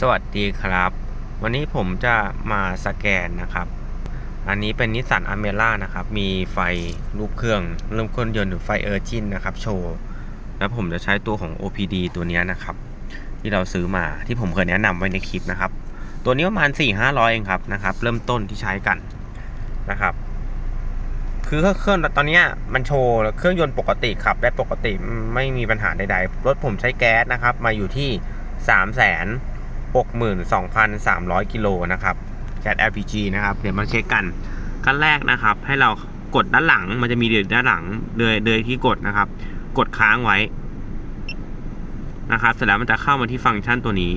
สวัสดีครับ วันนี้ผมจะมาสแกนนะครับ อันนี้เป็นนิสสันอเมร่านะครับ มีไฟลูกเครื่องเริ่มเครื่องยนต์หรือไฟเออร์จินนะครับ โชว์ แล้วผมจะใช้ตัวของ OPD ตัวนี้นะครับ ที่เราซื้อมาที่ผมเคยแนะนำไว้ในคลิปนะครับ ตัวนี้ประมาณ 4 5 0 0 เองครับนะครับ เริ่มต้นที่ใช้กันนะครับ คือเครื่องตอนนี้มันโชว์เครื่องยนต์ปกติขับได้ปกติไม่มีปัญหาใดๆรถผมใช้แก๊สนะครับ มาอยู่ที่3 6 2 3 0 0 กิโลนะครับแก๊ส LPG นะครับ เดี๋ยวมาเช็คกันขั้นแรกนะครับ ให้เรากดด้านหลังมันจะมีเดือด้านหลังเดยเดยที่กดนะครับ กดค้างไว้นะครับ เสร็จแล้วมันจะเข้ามาที่ฟังก์ชันตัวนี้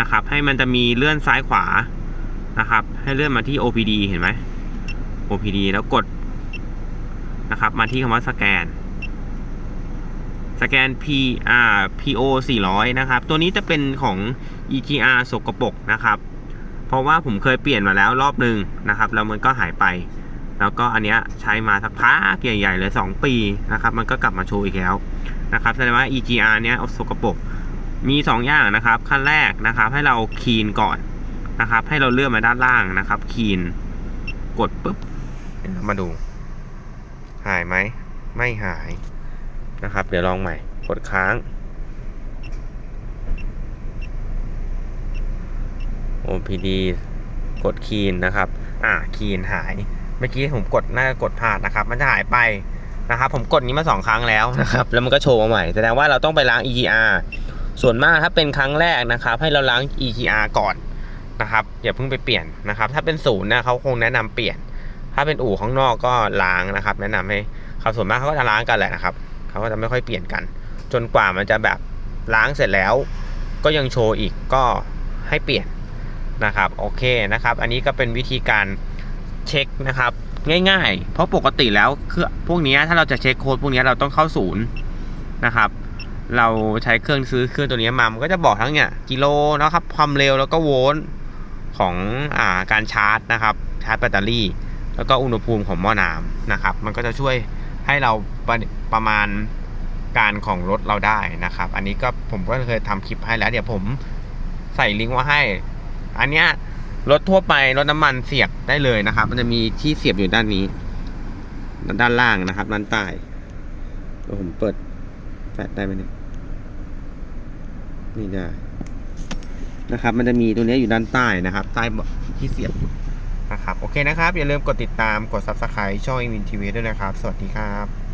นะครับ ให้มันจะมีเลื่อนซ้ายขวานะครับ ให้เลื่อนมาที่ OPD เห็นไหม OPD แล้วกดนะครับ มาที่คำว่าสแกน สแกน P อ่า PO 400 นะครับ ตัวนี้จะเป็นของ EGR สกปรกนะครับ เพราะว่าผมเคยเปลี่ยนมาแล้วรอบหนึ่งนะครับ แล้วมันก็หายไป แล้วก็อันเนี้ยใช้มาสักพักใหญ่ๆเลย 2 ปีนะครับ มันก็กลับมาโชว์อีกแล้วนะครับแสดงว่า EGR เนี้ยเอาสกปรกมี 2 อย่างนะครับ ขั้นแรกนะครับให้เราคีนก่อนนะครับ ให้เราเลื่อนมาด้านล่างนะครับคีนกดปุ๊บมาดู หายไหม ไม่หาย นะครับ เดี๋ยวลองใหม่ กดค้าง OPD กดคีนนะครับ อ่าคีนหาย เมื่อกี้ผมกดน่าจะกดพลาดนะครับ มันจะหายไปนะครับ ผมกดนี้มาสองครั้งแล้วนะครับ แล้วมันก็โชว์มาใหม่ แสดงว่าเราต้องไปล้าง EGR ส่วนมากถ้าเป็นครั้งแรกนะครับ ให้เราล้าง EGR ก่อนนะครับ อย่าเพิ่งไปเปลี่ยนนะครับ ถ้าเป็นศูนย์นะเขาคงแนะนำเปลี่ยน ถ้าเป็นอู่ข้างนอกก็ล้างนะครับ แนะนำให้เขาส่วนมากเขาก็จะล้างกันแหละนะครับ เขาก็จะไม่ค่อยเปลี่ยนกัน จนกว่ามันจะแบบล้างเสร็จแล้ว ก็ยังโชว์อีกก็ให้เปลี่ยนนะครับโอเคนะครับ อันนี้ก็เป็นวิธีการเช็คนะครับง่ายๆ เพราะปกติแล้วคือพวกนี้ถ้าเราจะเช็คโค้ดพวกนี้เราต้องเข้าศูนย์นะครับเราใช้เครื่องซื้อเครื่องตัวนี้มา มันก็จะบอกทั้งเนี่ยกิโลนะครับความเร็วแล้วก็โวลต์ของอ่าการชาร์จนะครับชาร์จแบตเตอรี่ แล้วก็อุณหภูมิของหม้อน้ำนะครับ มันก็จะช่วย ให้เราประประมาณการของรถเราได้นะครับ อันนี้ก็ผมก็เคยทำคลิปให้แล้ว เดี๋ยวผมใส่ลิงก์ไว้ให้ อันเนี้ยรถทั่วไปรถน้ำมันเสียบได้เลยนะครับ มันจะมีที่เสียบอยู่ด้านนี้ ด้านล่างนะครับ ด้านใต้เดี๋ยวผมเปิดแฟลชได้ไหมเนี่ยนี่ได้นะครับ มันจะมีตัวนี้อยู่ด้านใต้นะครับ ใต้ที่เสียบ นะครับโอเคนะครับ อย่าลืมกดติดตามกด Subscribe ช่องอินทีวีด้วยนะครับ สวัสดีครับ